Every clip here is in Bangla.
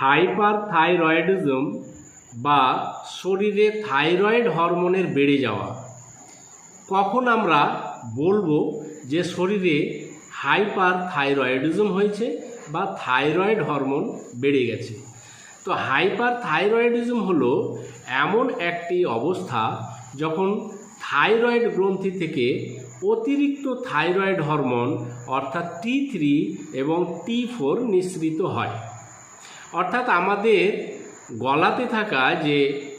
হাইপার থাইরয়েডিজম বা শরীরে থাইরয়েড হরমোনের বেড়ে যাওয়া। কখন আমরা বলব যে শরীরে হাইপার থাইরয়েডিজম হয়েছে বা থাইরয়েড হরমোন বেড়ে গেছে? তো হাইপার থাইরয়েডিজম হলো এমন একটি অবস্থা যখন থাইরয়েড গ্রন্থি থেকে অতিরিক্ত থাইরয়েড হরমোন অর্থাৎ টি থ্রি এবং টি ফোর নিঃসৃত হয়। অর্থাৎ আমাদের গলাতে থাকা যে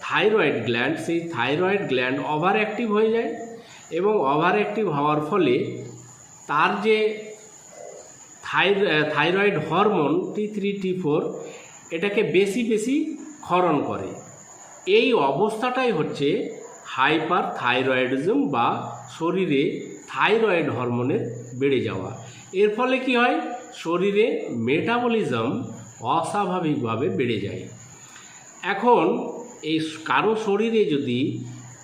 থাইরয়েড গ্ল্যান্ড, সেই থাইরয়েড গ্ল্যান্ড ওভার অ্যাক্টিভ হয়ে যায় এবং ওভার অ্যাক্টিভ হওয়ার ফলে তার যে থাইর- thyroid hormone T three T four এটাকে বেশি বেশি ক্ষরণ করে। এই অবস্থাটাই হচ্ছে হাইপার থাইরয়েডিজম বা শরীরে থাইরয়েড হরমোনের বেড়ে যাওয়া। এর ফলে কি হয়? শরীরে মেটাবলিজম অস্বাভাবিকভাবে বেড়ে যায়। এখন এই কারও শরীরে যদি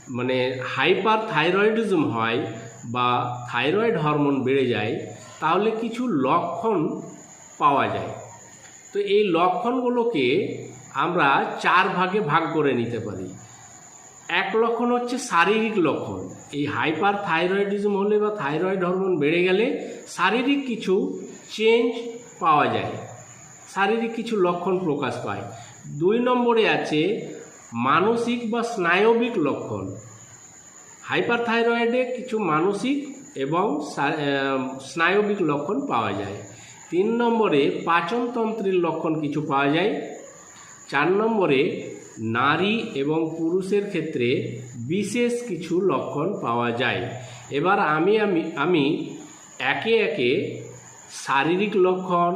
মানে হাইপার থাইরয়েডিজম হয় বা থাইরয়েড হরমোন বেড়ে যায়, তাহলে কিছু লক্ষণ পাওয়া যায়। তো এই লক্ষণগুলোকে আমরা চার ভাগে ভাগ করে নিতে পারি। এক লক্ষণ হচ্ছে শারীরিক লক্ষণ। এই হাইপার থাইরয়েডিজম হলে বা থাইরয়েড হরমোন বেড়ে গেলে শারীরিক কিছু চেঞ্জ পাওয়া যায়। শারীরিক কিছু লক্ষণ প্রকাশ পায়। দুই নম্বরে আছে মানসিক বা স্নায়বিক লক্ষণ। হাইপারথাইরয়েডে কিছু মানসিক এবং স্নায়বিক লক্ষণ পাওয়া যায়। তিন নম্বরে পাচনতন্ত্রের লক্ষণ কিছু পাওয়া যায়। চার নম্বরে নারী এবং পুরুষের ক্ষেত্রে বিশেষ কিছু লক্ষণ পাওয়া যায়। এবার আমি আমি আমি একে একে শারীরিক লক্ষণ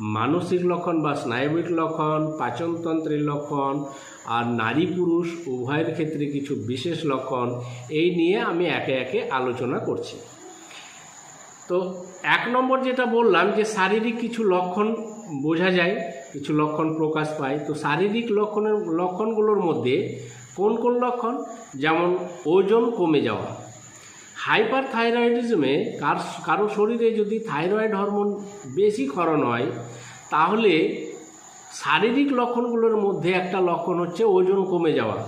মানসিক লক্ষণ বা স্নায়বিক লক্ষণ, পাচনতন্ত্রের লক্ষণ আর নারী পুরুষ উভয়ের ক্ষেত্রে কিছু বিশেষ লক্ষণ, এই নিয়ে আমি একে একে আলোচনা করছি। তো এক নম্বর যেটা বললাম যে শারীরিক কিছু লক্ষণ বোঝা যায়, কিছু লক্ষণ প্রকাশ পায়। তো শারীরিক লক্ষণের, লক্ষণগুলোর মধ্যে কোন কোন লক্ষণ? যেমন ওজন কমে যাওয়া হাইপার থাইরয়েডিজমে কার, কারও শরীরে যদি থাইরয়েড হরমোন বেশি ক্ষরণ হয়, তাহলে শারীরিক লক্ষণগুলোর মধ্যে একটা লক্ষণ হচ্ছে ওজন কমে যাওয়া।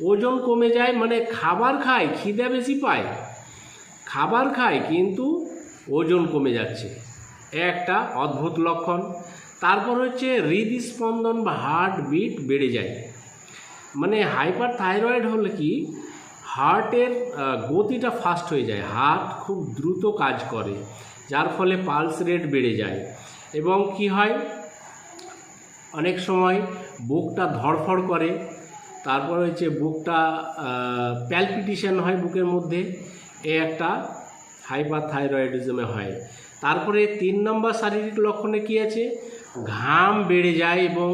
ওজন কমে যায় মানে খাবার খায়, খিদে বেশি পায়। খাবার খায় কিন্তু ওজন কমে যাচ্ছে। একটা অদ্ভুত লক্ষণ। তারপর হচ্ছে হৃদস্পন্দন বা হার্ট বিট বেড়ে যায়। মানে হাইপার থাইরয়েড হলে কি হার্টের গতিটা ফাস্ট হয়ে যায়। হার্ট খুব দ্রুত কাজ করে, যার ফলে পালস রেট বেড়ে যায়। এবং কি হয়? অনেক সময় বুকটা ধড়ফড় করে, তারপর হচ্ছে বুকটা প্যালপিটিশন হয় বুকের মধ্যে, এ একটা হাইপার থাইরয়েডিজমে হয়। তারপরে তিন নম্বর শারীরিক লক্ষণে কী আছে? ঘাম বেড়ে যায় এবং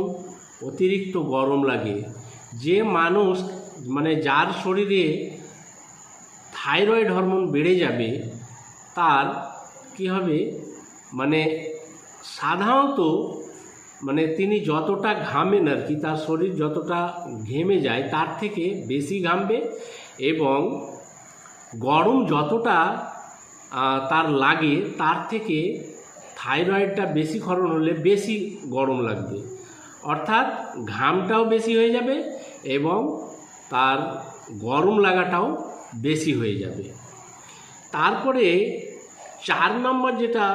অতিরিক্ত গরম লাগে। যে মানুষ মানে যার শরীরে থাইরয়েড হরমোন বেড়ে যাবে, তার কি হবে? মানে সাধারণত মানে তিনি যতটা ঘামেন আর কি তার শরীর যতটা ঘেমে যায়, তার থেকে বেশি ঘামবে এবং গরম যতটা তার লাগে, তার থেকে থাইরয়েডটা বেশি ক্ষরণ হলে বেশি গরম লাগবে। অর্থাৎ ঘামটাও বেশি হয়ে যাবে এবং তার গরম লাগাটাও বেশি হয়ে যাবে। তারপরে চার নম্বর যেটা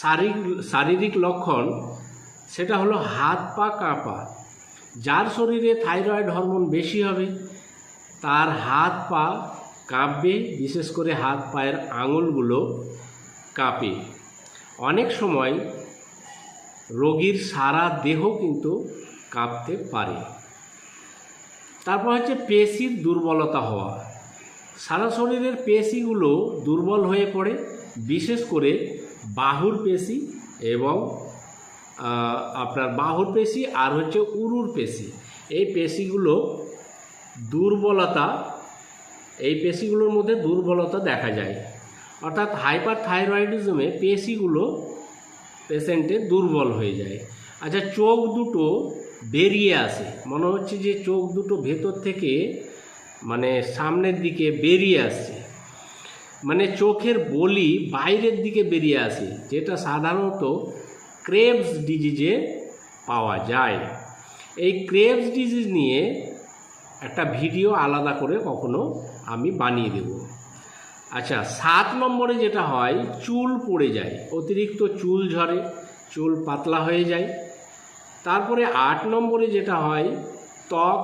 শারীরিক শারীরিক লক্ষণ, সেটা হলো হাত পা কাঁপা যার শরীরে থাইরয়েড হরমোন বেশি হবে, তার হাত পা কাঁপবে, বিশেষ করে হাত পায়ের আঙুলগুলো কাঁপে। অনেক সময় রোগীর সারা দেহ কিন্তু কাঁপতে পারে। তারপর হচ্ছে পেশির দুর্বলতা হওয়া। সারা শরীরের পেশিগুলো দুর্বল হয়ে পড়ে, বিশেষ করে বাহুর পেশি এবং আপনার বাহুর পেশি আর হচ্ছে উরুর পেশি। এই পেশিগুলো দুর্বলতা, এই পেশিগুলোর মধ্যে দুর্বলতা দেখা যায়। অর্থাৎ হাইপার থাইরয়েডিজমে পেশিগুলো পেশেন্টের দুর্বল হয়ে যায়। আচ্ছা চোখ দুটো বেরিয়ে আসে। মনে হচ্ছে যে চোখ দুটো ভেতর থেকে মানে সামনের দিকে বেরিয়ে আসছে। মানে চোখের বলি বাইরের দিকে বেরিয়ে আসে, যেটা সাধারণত ক্রেবস ডিজিজে পাওয়া যায়। এই ক্রেভস ডিজিজ নিয়ে একটা ভিডিও আলাদা করে কখনো আমি বানিয়ে দেব। আচ্ছা সাত নম্বরে যেটা হয়, চুল পড়ে যায়। অতিরিক্ত চুল ঝরে, চুল পাতলা হয়ে যায়। তারপরে আট নম্বরে যেটা হয়, ত্বক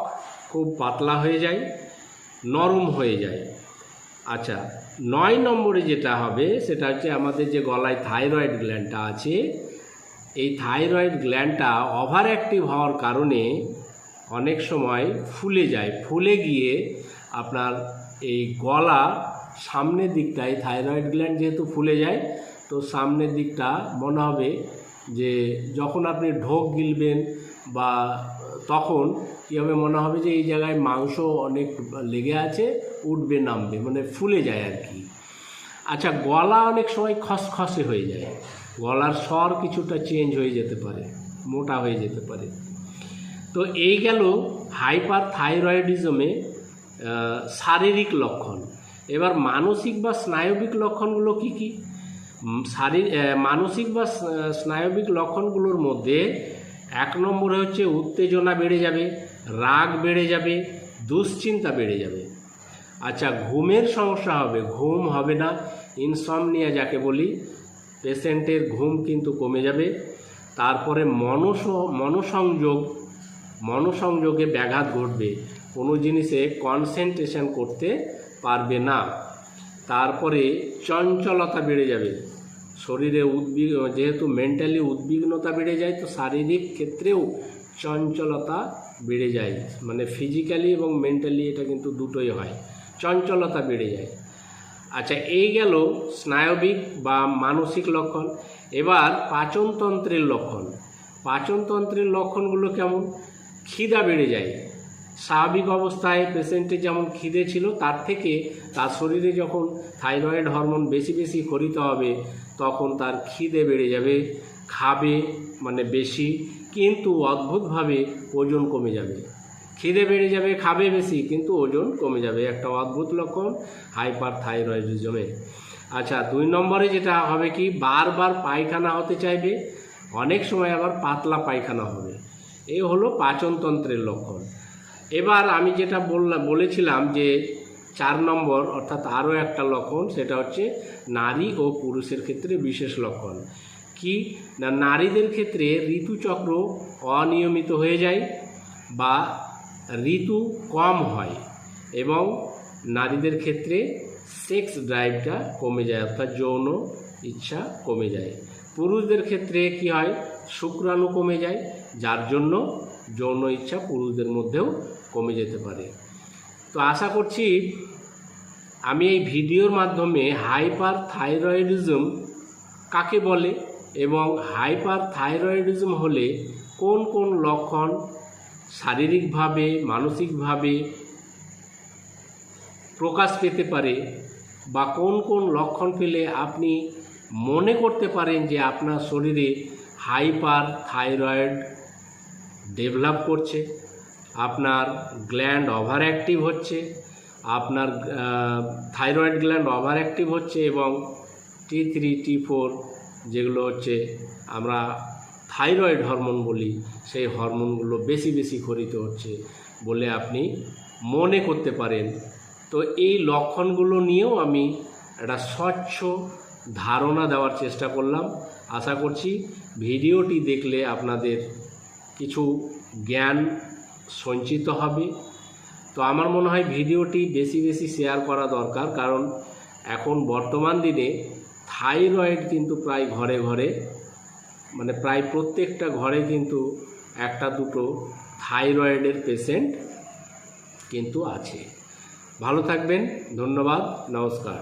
খুব পাতলা হয়ে যায়, নরম হয়ে যায়। আচ্ছা নয় নম্বরে যেটা হবে, সেটা হচ্ছে আমাদের যে গলায় থাইরয়েড গ্ল্যান্ডটা আছে, এই থাইরয়েড গ্ল্যান্ডটা ওভার অ্যাক্টিভ হওয়ার কারণে অনেক সময় ফুলে যায়। ফুলে গিয়ে আপনার এই গলা সামনের দিকটায় থাইরয়েড গ্ল্যান্ড যেহেতু ফুলে যায়, তো সামনের দিকটা মনে হবে যে যখন আপনি ঢোক গিলবেন বা তখন কী হবে মনে হবে যে এই জায়গায় মাংস অনেক লেগে আছে, উঠবে, নামবে মানে ফুলে যায় আর কি। আচ্ছা গলা অনেক সময় খসখসে হয়ে যায়। গলার স্বর কিছুটা চেঞ্জ হয়ে যেতে পারে, মোটা হয়ে যেতে পারে। তো এই গেল হাইপার থাইরয়েডিজমে শারীরিক লক্ষণ। এবার মানসিক বা স্নায়বিক লক্ষণগুলো কি কি? শারীর মানসিক বা স্নায়বিক লক্ষণগুলোর মধ্যে এক নম্বরে হচ্ছে উত্তেজনা বেড়ে যাবে, রাগ বেড়ে যাবে, দুশ্চিন্তা বেড়ে যাবে। আচ্ছা ঘুমের সমস্যা হবে, ঘুম হবে না ইনসমনিয়া যাকে বলি, পেশেন্টের ঘুম কিন্তু কমে যাবে। তারপরে মনস, মনসংযোগ, মনসংযোগে ব্যাঘাত ঘটবে। কোনো জিনিসে কনসেন্ট্রেশন করতে পারবে না। তারপরে চঞ্চলতা বেড়ে যাবে। শরীরে উদ্বিগ, যেহেতু মেন্টালি উদ্বিগ্নতা বেড়ে যায়, তো শারীরিক ক্ষেত্রেও চঞ্চলতা বেড়ে যায়। মানে ফিজিক্যালি এবং মেন্টালি এটা কিন্তু দুটোই হয়। চঞ্চলতা বেড়ে যায়। আচ্ছা এই গেল স্নায়বিক বা মানসিক লক্ষণ। এবার পাচনতন্ত্রের লক্ষণ। পাচনতন্ত্রের লক্ষণগুলো কেমন? খিদা বেড়ে যায়। স্বাভাবিক অবস্থায় পেশেন্টের যেমন খিদে ছিল, তার থেকে তার শরীরে যখন থাইরয়েড হরমোন বেশি বেশি খরিতে হবে, তখন তার খিদে বেড়ে যাবে, খাবে মানে বেশি, কিন্তু অদ্ভুতভাবে ওজন কমে যাবে। খিদে বেড়ে যাবে, খাবে বেশি, কিন্তু ওজন কমে যাবে। একটা অদ্ভুত লক্ষণ হাইপার থাইরয়েডিজমে আচ্ছা দুই নম্বরে যেটা হবে কি, বারবার পায়খানা হতে চাইবে, অনেক সময় আবার পাতলা পায়খানা হবে। এ হলো পাচনতন্ত্রের লক্ষণ। এবার আমি যেটা বললাম, বলেছিলাম যে চার নম্বর অর্থাৎ আরও একটা লক্ষণ, সেটা হচ্ছে নারী ও পুরুষের ক্ষেত্রে বিশেষ লক্ষণ। কি? না, নারীদের ক্ষেত্রে ঋতুচক্র অনিয়মিত হয়ে যায় বা ঋতু কম হয় এবং নারীদের ক্ষেত্রে সেক্স ড্রাইভটা কমে যায়, অর্থাৎ যৌন ইচ্ছা কমে যায়। পুরুষদের ক্ষেত্রে কি হয়? শুক্রাণু কমে যায়, যার জন্য যৌন ইচ্ছা পুরুষদের মধ্যেও কমে যেতে পারে। তো আশা করছি আমি এই ভিডিওর মাধ্যমে হাইপার থাইরয়েডিজম কাকে বলে এবং হাইপার থাইরয়েডিজম হলে কোন কোন লক্ষণ শারীরিকভাবে, মানসিকভাবে প্রকাশ পেতে পারে বা কোন কোন লক্ষণ পেলে আপনি মনে করতে পারেন যে আপনার শরীরে হাইপার থাইরয়েড ডেভেলপ করছে, আপনার গ্ল্যান্ড ওভার অ্যাক্টিভ হচ্ছে, আপনার থাইরয়েড গ্ল্যান্ড ওভার অ্যাক্টিভ হচ্ছে এবং টি থ্রি টি ফোর যেগুলো হচ্ছে আমরা থাইরয়েড হরমোন বলি, সেই হরমোনগুলো বেশি বেশি খরিত হচ্ছে বলে আপনি মনে করতে পারেন। তো এই লক্ষণগুলো নিয়েও আমি একটা স্বচ্ছ ধারণা দেওয়ার চেষ্টা করলাম। আশা করছি ভিডিওটি দেখলে আপনাদের কিছু জ্ঞান সঞ্চিত হবে। তো আমার মনে হয় ভিডিওটি বেশি বেশি শেয়ার করা দরকার, কারণ এখন বর্তমান দিনে থাইরয়েড কিন্তু প্রায় ঘরে ঘরে মানে প্রায় প্রত্যেকটা ঘরে কিন্তু একটা দুটো থাইরয়েডের পেশেন্ট কিন্তু আছে। ভালো থাকবেন, ধন্যবাদ, নমস্কার।